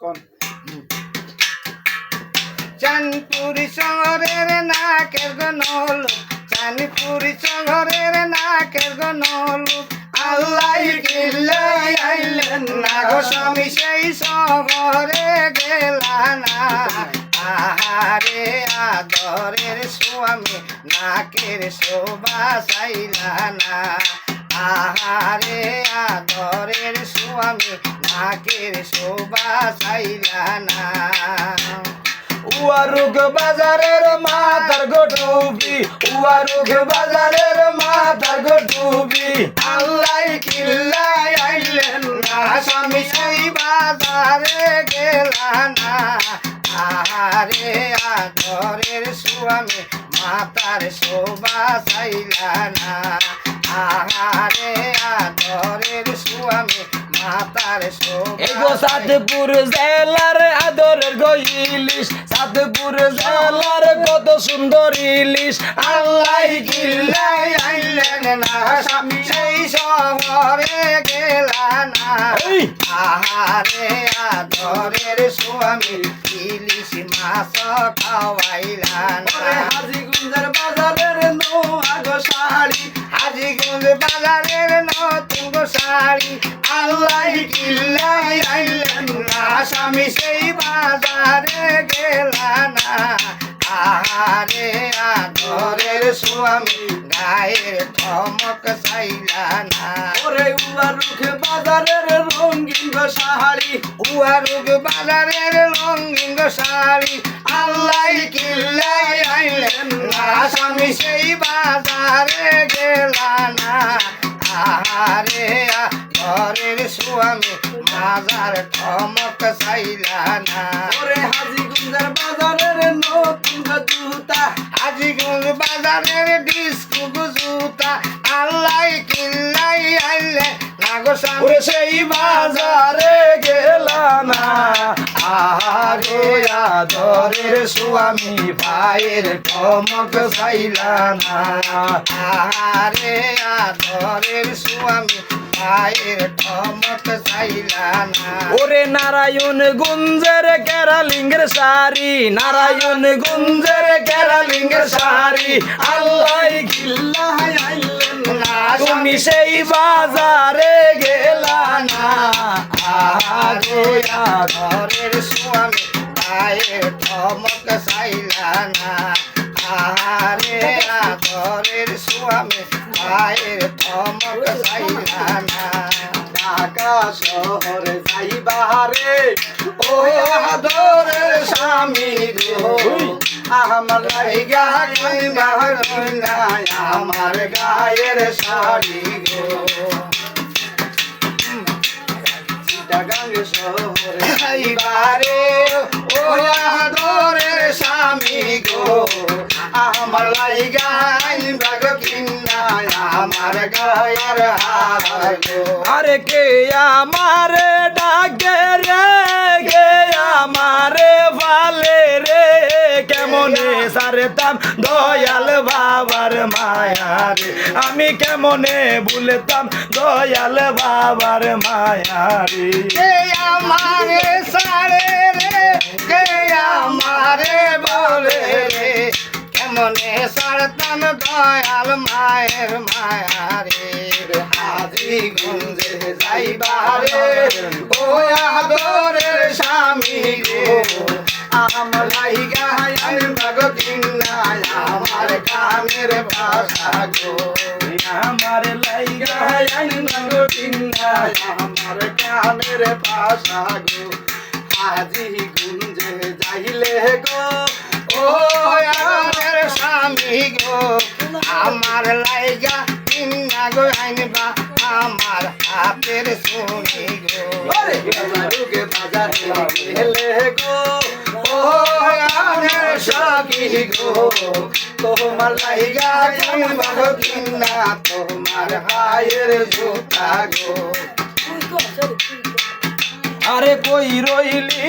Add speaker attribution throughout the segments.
Speaker 1: কোন?
Speaker 2: চানপুরি শহরের নাকের গনল চানপুরি শহরের নাকের গনল। আল্লাহ কিল্লাই আইলেন না গো স্বামী, সেই শহরে গেলা না। আহারে আদরের স্বামী, নাকের শোভা চাইলা না। আহারে আদরের স্বামী নাকের শোভা চাইলা না।
Speaker 1: উয়ারুক বাজারের মাথার গোটুবি উয়ারুক বাজারের মাথার গোটুবি
Speaker 2: আল্লাহ কিল্লাই আইলেন না স্বামী সেই বাজারে গেলা না। আহারে আদরের স্বামী মাতার শোভা চাইলা না। আহারে আদরের স্বামী মাতার শোভা।
Speaker 1: এগো সাতপুর জেলার আদরের গো ইলিশ সাতপুর জেলার কত সুন্দর ইলিশ।
Speaker 2: আল্লাহ কিল্লাই আইলেন না স্বামী সেই শহরে গেলা না।
Speaker 1: এই!
Speaker 2: আহারে আদরের স্বামী ইলিশ মাছ খাওয়াইলা না।
Speaker 1: হাজিগুঞ্জের বাজারের নো আগো শাড়ি
Speaker 2: হাজিগঞ্জ বাজারের নতুন শাড়ি আল্লাহ কিল্লাই আইলেন না, স্বামী সেই বাজারে গেলা না। আহারে, আদরের স্বামী গায়ের ধমক চাইলা না।
Speaker 1: ওরে উয়ারুক বাজারের রঙিন গো শাড়ি।
Speaker 2: উয়ারুগ বাজারের রঙিন গো শাড়ি। আল্লাহ কিল্লাই আইলেন না স্বামী সেই বাজারে গেলা না। আহারে ঘরের স্বামী মাজার ঠমক চাইলা না।
Speaker 1: ওরে হাজিগুঞ্জের বাজারের নতুন জুতা।
Speaker 2: আজিগুল বাজারের ডিস্কু জুতা। আল্লাহ কিল্লাই আইলে না গো
Speaker 1: ওরে সেই বাজারে গেলাম না। আহারে আদরের স্বামী ভাইয়ের কমক চাইলা না।
Speaker 2: আহারে আদরের স্বামী
Speaker 1: ওরে নারায়ণ গুঞ্জের কেরালিঙ্গের শাড়ি, নারায়ণ গুঞ্জের কেরালিঙ্গের শাড়ি। আল্লাহ তুমি সেই বাজারে গেলা না আহারে
Speaker 2: ঘরের স্বামী পায়ের ঠমক চাইলা স্বামী পায়ের ঠমক না
Speaker 1: ঢাকা শহরে যাইবারে
Speaker 2: ও আদরের স্বামী গো, আমার লাইগা আমার গায়ের শাড়ি গো।
Speaker 1: চিটাগাং শহরে
Speaker 2: এইবারে ও আদরের স্বামী গো, আমার লাইগা আমার গায়ের হার গো
Speaker 1: আরে কে আমারে ডাকে রে? কে আমারে ভালে রে? কেমনে সারতাম দয়াল বাবার মায়া রে আমি কেমনে ভুলতাম দয়াল বাবার মায়া রে
Speaker 2: কে আমারে সারে রে? কে আমারে বলে রে? কেমনে দয়াল মায়ের মায়া হাজি গুঞ্জে যাইবারে ও আদরের স্বামী গো আমার লাইগা বাগ কিনা আমার কামের ভাষা গো।
Speaker 1: আমার লাইগা আইনাগো তিন্না
Speaker 2: আমার কামের ভাষা গো। হাজি গুঞ্জে যাইলে গো। ও আমার স্বামী গো। আমার লাইগা কিনা গো আইনবা আমার হাতের শুনি গো।
Speaker 1: বাজারে গেলে গো।
Speaker 2: ও আমার সখী গো। তোমার লাইগা কিনবা গো কিনা তোমার ভাইয়ের জুতা গো।
Speaker 1: আরে কই রইলি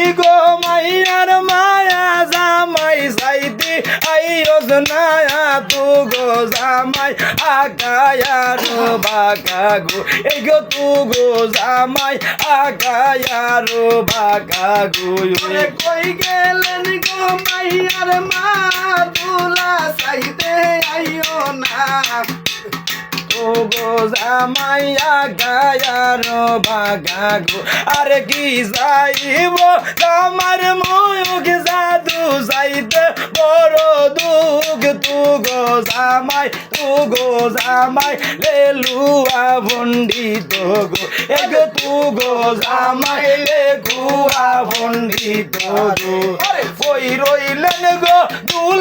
Speaker 1: জামাই আকায়ার বাকা গো এই গো তু গো জামাই আকায়ার বাকা গো
Speaker 3: কই গেলেন গো মাইয়ার মা দুলা চাইতে আইও না
Speaker 1: গো জামাইয়া গায়ার বাগা গো আরে কি যাইব আমার মুখ জাদু যাইতে বড় দুঃখ তু গো জামাই তু গো জামাই লেলুয়া ভণ্ডিত গো এ গো তু গো জামাই লে গুয়া ভণ্ডিত গো কই রইলেন গো দুলার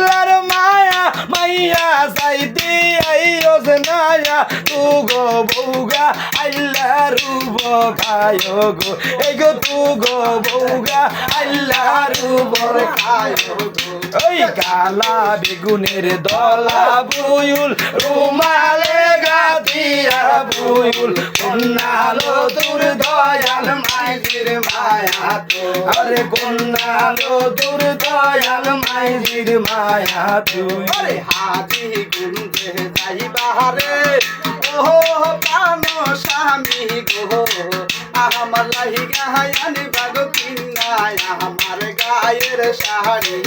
Speaker 1: নায়া বৌগা আল্লাহ রূপ খায় গো এই গো তুগো বৌগা আল্লাহ রূপ খায় ওই কালা বেগুনের দলা বুয়ুল, রুমালে গাতিয়া বুয়ুল। কন্যালো তোর দয়াল মাইজির মায়া তো। আরে কন্যালো দূর দয়াল মাইজির মায়া তুই
Speaker 3: আরে হাজি গুনতে যাই বাহারে। ওহো পানো স্বামী গো। আমার লাহি গায়ানি বাগো কিনায় আমার গায়ের শাড়ি